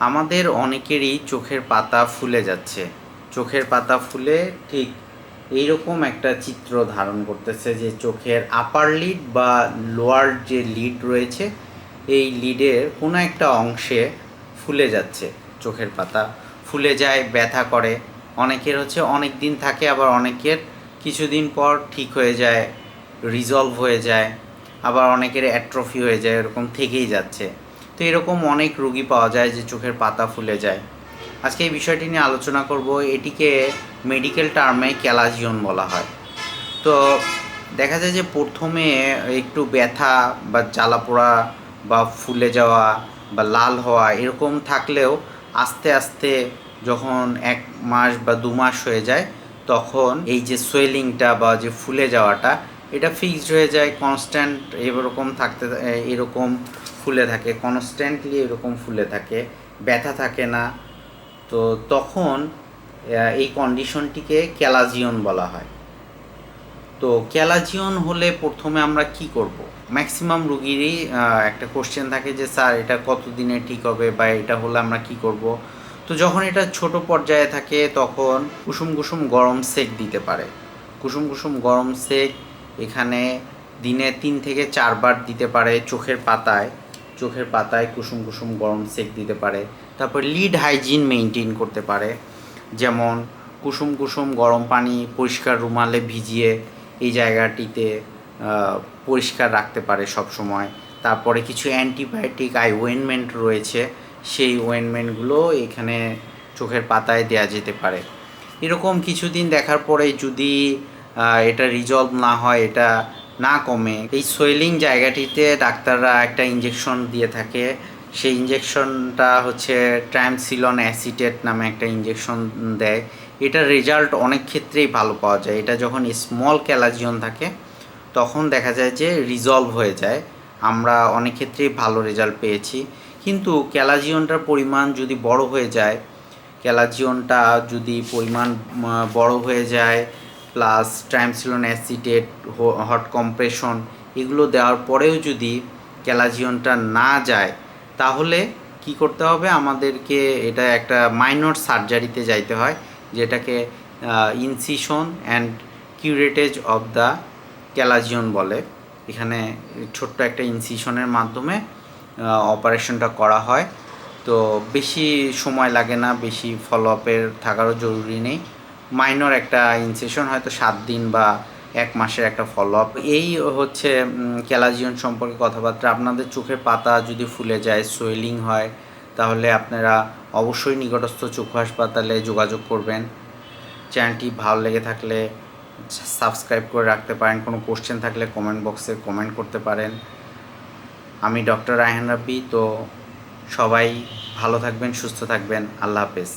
আমাদের অনেকেরই চোখের পাতা ফুলে যাচ্ছে। চোখের পাতা ফুলে ঠিক এইরকম একটা চিত্র ধারণ করতেছে যে চোখের আপার লিড বা লোয়ার যে লিড রয়েছে, এই লিডের কোনো একটা অংশে ফুলে যাচ্ছে চোখের পাতা। ফুলে যায়, ব্যথা করে। অনেকের হচ্ছে অনেক দিন থাকে, আবার অনেকের কিছুদিন পর ঠিক হয়ে যায় রিজলভ হয়ে যায়, আবার অনেকের অ্যাট্রফি হয়ে যায়, এরকম থেকেই যাচ্ছে। তো এরকম অনেক রুগী পাওয়া যায় যে চোখের পাতা ফুলে যায়। আজকে এই বিষয়টি নিয়ে আলোচনা করব, এটিকে মেডিকেল টার্মে ক্যালাজিয়ন বলা হয়। তো দেখা যায় যে প্রথমে একটু ব্যথা বা জ্বালা পোড়া বা ফুলে যাওয়া বা লাল হওয়া এরকম থাকলেও আস্তে আস্তে যখন এক মাস বা দু মাস হয়ে যায়, তখন এই যে সোয়েলিংটা বা যে ফুলে যাওয়াটা এটা ফিক্সড হয়ে যায় কনস্ট্যান্ট এরকম থাকতে এরকম ফুলে থাকে কনস্ট্যান্টলি এরকম ফুলে থাকে, ব্যথা থাকে না। তো তখন এই কন্ডিশনটিকে ক্যালাজিয়ন বলা হয়। তো ক্যালাজিয়ন হলে প্রথমে আমরা কি করব? ম্যাক্সিমাম রুগীরই একটা কোশ্চেন থাকে যে, স্যার, এটা কতদিনে ঠিক হবে বা এটা হলে আমরা কি করব? তো যখন এটা ছোট পর্যায়ে থাকে, তখন কুসুম কুসুম গরম সেক দিতে পারে। কুসুম কুসুম গরম সেক এখানে দিনে তিন থেকে চারবার দিতে পারে চোখের পাতায়। চোখের পাতায় কুসুম কুসুম গরম সেক দিতে পারে। তারপর লিড হাইজিন মেনটেন করতে পারে। যেমন কুসুম কুসুম গরম পানি পরিষ্কার রুমালে ভিজিয়ে এই জায়গাটিতে পরিষ্কার রাখতে পারে সব সময় তারপরে কিছু অ্যান্টিবায়োটিক আই ওয়েনমেন্ট রয়েছে, সেই ওয়েনমেন্টগুলো এখানে চোখের পাতায় দেওয়া যেতে পারে। এরকম কিছুদিন দেখার পরে যদি এটা রিজলভ না হয়, এটা না কমে। এই সোয়েলিং জায়গাটিতে ডাক্তাররা একটা ইঞ্জেকশন দিয়ে থাকে। সেই ইঞ্জেকশনটা হচ্ছে ট্রামসিলন অ্যাসিটেট নামে একটা ইঞ্জেকশন দেয়। এটার রেজাল্ট অনেক ক্ষেত্রেই ভালো পাওয়া যায়। এটা যখন স্মল ক্যালাজিয়ন থাকে, তখন দেখা যায় যে রিজলভ হয়ে যায়। আমরা অনেক ক্ষেত্রেই ভালো রেজাল্ট পেয়েছি। কিন্তু ক্যালাজিয়নটার পরিমাণ যদি বড় হয়ে যায় ক্যালাজিয়নটা যদি পরিমাণ বড় হয়ে যায় প্লাস ট্রাইমসিলন অ্যাসিডেট হট কম্প্রেশন এগুলো দেওয়ার পরেও যদি ক্যালাজিয়নটা না যায়, তাহলে কি করতে হবে? আমাদেরকে এটা একটা মাইনর সার্জারিতে যাইতে হয়, যেটাকে incision and curettage of the chalazion বলে। এখানে ছোট্ট একটা ইনসিশনের মাধ্যমে অপারেশনটা করা হয়। তো বেশি সময় লাগে না, বেশি ফলো আপের থাকারও জরুরি নেই। মাইনর একটা ইনসেশন হয়তো সাত দিন বা এক মাসের একটা ফলো আপ এই হচ্ছে ক্যালাজিয়ন সম্পর্কে কথাবার্তা। আপনাদের চোখের পাতা যদি ফুলে যায় সোয়েলিং হয়, তাহলে আপনারা অবশ্যই নিকটস্থ চক্ষু হাসপাতালে যোগাযোগ করবেন। চ্যানেলটি ভালো লেগে থাকলে সাবস্ক্রাইব করে রাখতে পারেন। কোনো কোশ্চেন থাকলে কমেন্ট বক্সে কমেন্ট করতে পারেন। আমি ডক্টর রায়হান রাব্বি, তো সবাই ভালো থাকবেন, সুস্থ থাকবেন। আল্লাহ হাফেজ।